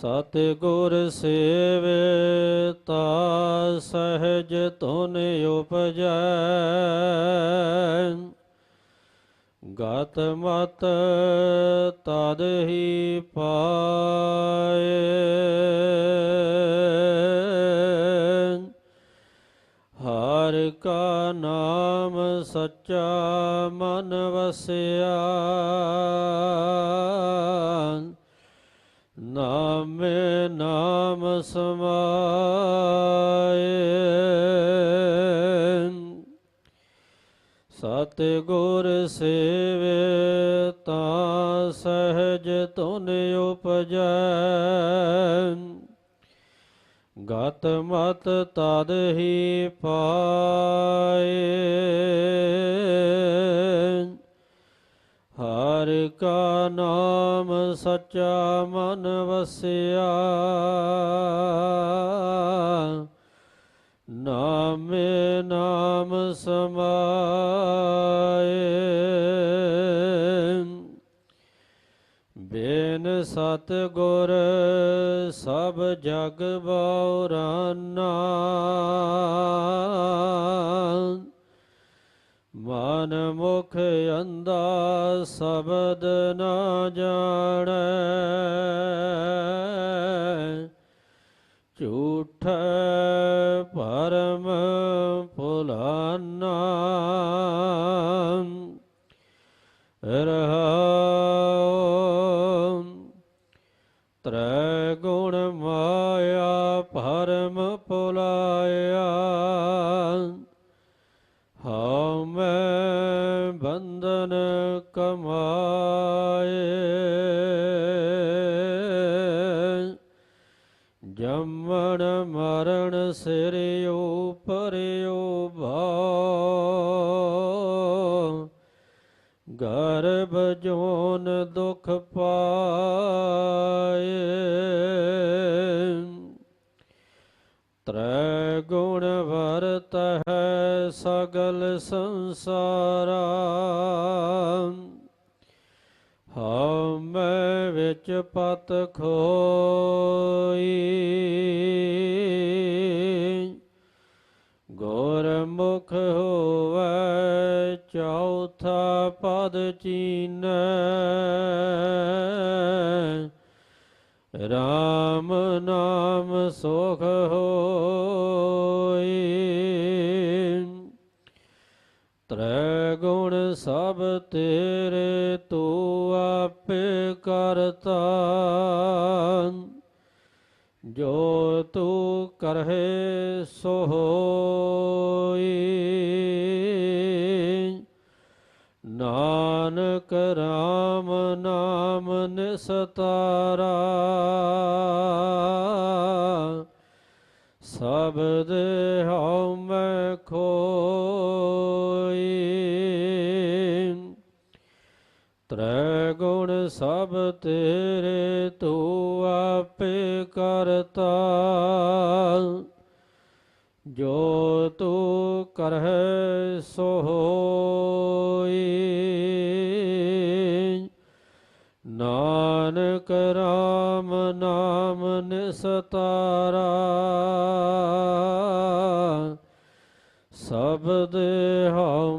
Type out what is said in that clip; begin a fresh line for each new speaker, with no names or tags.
ਸਤਿਗੁਰ ਸੇਵੇ, ਤਾ ਸਹਿਜ ਧੁਨ ਉਪਜੈ। ਗਤ ਮਤ ਤਦ ਹੀ ਪਾਏ। ਹਰ ਕਾ ਨਾਮ ਸੱਚਾ ਮਨ ਵਸਿਆ। ਨਾਮੇ ਨਾਮ ਸਮਾਏ। ਸਤਿਗੁਰ ਸੇਵੇ ਤਾਂ ਸਹਿਜ ਧੁਨ ਉਪਜੈ। ਗਤ ਮਤ ਤਦ ਹੀ ਪਾਏ। ਹਰ ਕਾ ਨਾਮ ਸੱਚਾ ਮਨ ਵਸਿਆ। ਨਾਮੇ ਨਾਮ ਸਮਾਏ। ਬੇਨ ਸਤ ਗੁਰ ਸਭ ਜਗ ਬਉਰਾਨਾ ਮਨ ਮੁਖ ਅੰਦਾ ਸ਼ਬਦ ਨਾ ਜਾਣੈ। ਝੂਠ ਪਰਮ ਭੁਲਾਨਾ ਰਹਾਉ ਜੰਮਣ ਮਰਨ ਸਿਰ ਉਪਰਿਓ ਭਾਉ ਗਰਭ ਜੋਨ ਦੁਖ ਪਾਏ। ਤ੍ਰੈ ਗੁਣ ਵਰਤ ਹੈ ਸਗਲ ਸੰਸਾਰਾ। ਹਉ ਮੈਂ ਵਿੱਚ ਪਤ ਖੋ ਗੁਰਮੁਖ ਹੋਵੈ, ਚੌਥਾ ਪਦ ਚੀਨੈ। ਰਾਮ ਨਾਮ ਸੁਖ ਹੋਈ। ਤ੍ਰੈ ਗੁਣ ਸਭ ਤੇਰੇ ਤੂੰ ਆਪੇ ਕਰਤਾ। ਜੋ ਤੂੰ ਕਰਹਿ ਸੋ ਹੋਈ ਨਾਨਕ ਰਾਮ ਨਾਮ ਨਿਸਤਾਰਾ। ਸਬਦ ਹਉ ਮੈਂ ਖੋਈ। ਤ੍ਰੈ ਗੁਣ ਸਭ ਤੇਰੇ ਤੂੰ ਆਪੇ ਕਰਤਾ। ਜੋ ਤੂੰ ਕਰਹਿ ਸੋ ਹੋਈ ਨਾਨਕ ਰਾਮ ਨਾਮ ਨਿਸਤਾਰਾ। ਸਬਦ ਹਉ